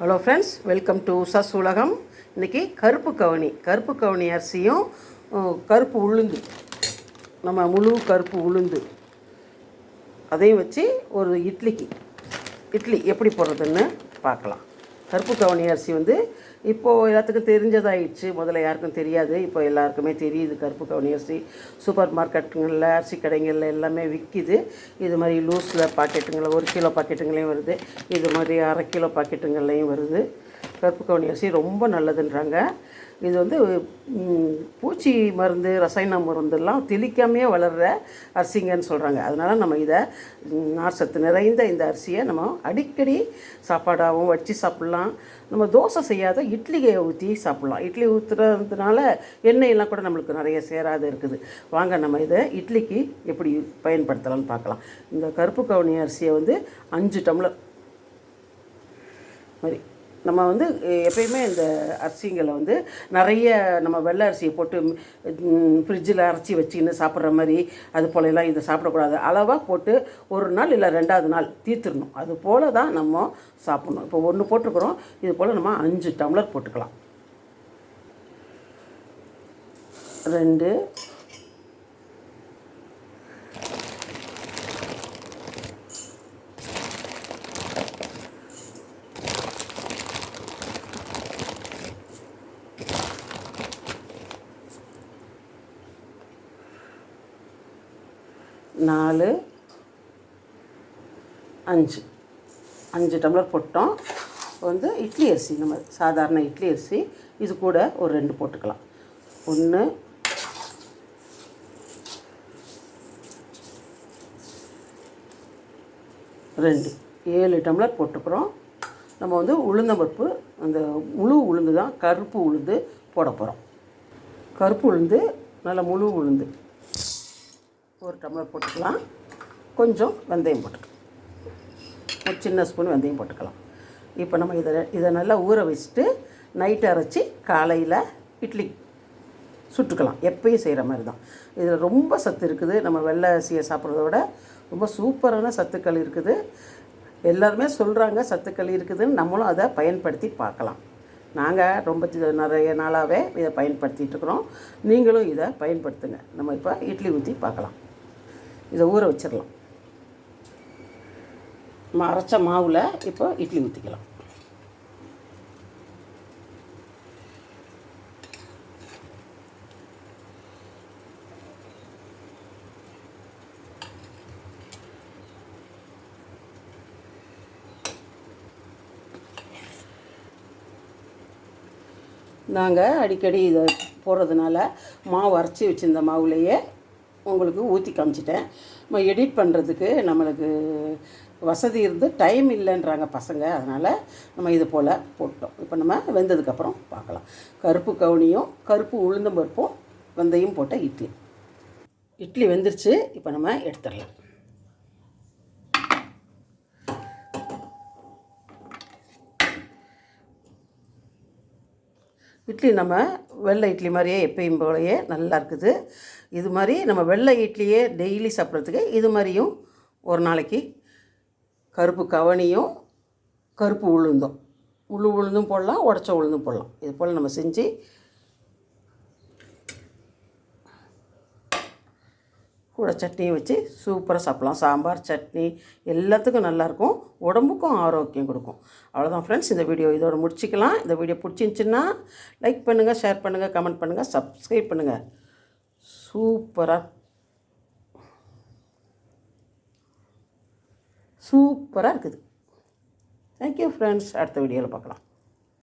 Hello friends welcome to சஸ் உலகம் இன்றைக்கி கருப்பு கவனி. கருப்பு கவனி அரிசியும் கருப்பு உளுந்து. நம்ம முழு கருப்பு உளுந்து. அதையும் வச்சு ஒரு இட்லிக்கு. இட்லி எப்படி போடுறதுன்னு பார்க்கலாம். கருப்பு கவனி அரிசி வந்து இப்போது எல்லாத்துக்கும் தெரிஞ்சதாகிடுச்சு முதல்ல யாருக்கும் தெரியாது. இப்போ எல்லாருக்குமே தெரியுது கருப்பு கவனி அரிசி. சூப்பர் மார்க்கெட்டுங்களில் அரிசி கடைகளில் எல்லாமே விற்கிது இது மாதிரி லூஸில் பாக்கெட்டுங்களில் ஒரு கிலோ பாக்கெட்டுங்களையும் வருது. இது மாதிரி அரை கிலோ பாக்கெட்டுங்கள்லையும் வருது. கருப்பு அரிசி ரொம்ப நல்லதுன்றாங்க. இது வந்து பூச்சி மருந்து ரசாயன மருந்தெல்லாம் தெளிக்காமையே வளர்கிற அரிசிங்கன்னு சொல்கிறாங்க அதனால் நம்ம இதை நார் சத்து நிறைந்த இந்த அரிசியை நம்ம அடிக்கடி சாப்பாடாகவும் வச்சு சாப்பிட்லாம். நம்ம தோசை செய்யாத இட்லியை ஊற்றி சாப்பிட்லாம். இட்லி ஊற்றுறதுனால எண்ணெயெல்லாம் கூட நம்மளுக்கு நிறைய சேராது இருக்குது. வாங்க நம்ம இதை இட்லிக்கு எப்படி பயன்படுத்தலாம்னு பார்க்கலாம். இந்த கருப்பு கவுனி அரிசியை வந்து அஞ்சு டம்ளர். மாதிரி நம்ம வந்து எப்பயுமே இந்த அரிசிங்களை வந்து நிறைய நம்ம வெள்ளை அரிசியை போட்டு ஃப்ரிட்ஜில் அரைச்சி வச்சுக்கின்னு சாப்பிட்ற மாதிரி அது போலலாம் இதை சாப்பிடக்கூடாது. அளவாக போட்டு ஒரு நாள் இல்லை ரெண்டாவது நாள் தீர்த்துடணும். அது போல தான் நம்ம சாப்பிட்ணும். இப்போ ஒன்று போட்டிருக்கிறோம். இது போல் நம்ம அஞ்சு டம்ளர் போட்டுக்கலாம். ரெண்டு நாலு அஞ்சு. அஞ்சு டம்ளர் போட்டோம். வந்து இட்லி அரிசி நம்ம சாதாரண இட்லி அரிசி இது கூட ஒரு ரெண்டு போட்டுக்கலாம். ஒன்று ரெண்டு. ஏழு டம்ளர் போட்டுக்கிறோம். நம்ம வந்து உளுந்தம்பருப்பு அந்த முழு உளுந்து தான் கருப்பு உளுந்து போட போகிறோம் கருப்பு உளுந்து நல்லா முழு உளுந்து. ஒரு டம்ளர் போட்டுக்கலாம். கொஞ்சம் வெந்தயம் போட்டுக்கலாம். ஒரு சின்ன ஸ்பூன் வெந்தயம் போட்டுக்கலாம். இப்போ நம்ம இதை இதை நல்லா ஊற வச்சுட்டு நைட் அரைச்சி காலையில் இட்லி சுட்டுக்கலாம். எப்பயும் செய்கிற மாதிரி தான். இதில் ரொம்ப சத்து இருக்குது. நம்ம வெள்ளை அரிசியை சாப்பிட்றத விட ரொம்ப சூப்பரான சத்துக்கள் இருக்குது. எல்லாருமே சொல்கிறாங்க சத்துக்கள் இருக்குதுன்னு. நம்மளும் அதை பயன்படுத்தி பார்க்கலாம். நாங்கள் ரொம்ப நிறைய நாளாகவே இதை பயன்படுத்திகிட்டு இருக்கிறோம். நீங்களும் இதை பயன்படுத்துங்க. நம்ம இப்போ இட்லி ஊற்றி பார்க்கலாம். இதை ஊற வச்சிடலாம். அரைச்ச மாவில் இப்போ இட்லி ஊற்றிக்கலாம் நாங்கள் அடிக்கடி இதை போடுறதுனால மாவு அரைச்சி வச்சிருந்த மாவுலேயே உங்களுக்கு ஊற்றி காமிச்சிட்டேன். நம்ம எடிட் பண்ணுறதுக்கு நம்மளுக்கு வசதி இருந்து டைம் இல்லைன்றாங்க பசங்க. அதனால் நம்ம இது போல் போட்டோம். இப்போ நம்ம வெந்ததுக்கப்புறம் பார்க்கலாம். கருப்பு கவுனியும் கருப்பு உளுந்தம் பருப்பும் வெந்தயம் போட்ட இட்லி. இட்லி வெந்துருச்சு. இப்போ நம்ம எடுத்துடலாம். இட்லி நம்ம வெள்ளை இட்லி மாதிரியே எப்பயும் போலயே நல்லா இருக்குது. இது மாதிரி நம்ம வெள்ளை இட்லியே டெய்லி சாப்பிட்றதுக்கு இது மாதிரியும் ஒரு நாளைக்கு கருப்பு கவனியும் கருப்பு உளுந்தும். முழு உளுந்தும் போடலாம் உடச்ச உளுந்தும் போடலாம். இது போல் நம்ம செஞ்சு கூட சட்னியை வச்சு சூப்பராக சாப்பிட்லாம். சாம்பார் சட்னி எல்லாத்துக்கும் நல்லாயிருக்கும். உடம்புக்கும் ஆரோக்கியம் கொடுக்கும். அவ்வளோதான் ஃப்ரெண்ட்ஸ் இந்த வீடியோ இதோட முடிச்சிக்கலாம். இந்த வீடியோ பிடிச்சிருந்துச்சின்னா லைக் பண்ணுங்கள் ஷேர் பண்ணுங்கள் கமெண்ட் பண்ணுங்கள் சப்ஸ்கிரைப் பண்ணுங்கள் சூப்பராக சூப்பராக இருக்குது. தேங்க்யூ ஃப்ரெண்ட்ஸ் அடுத்த வீடியோவில் பார்க்கலாம்.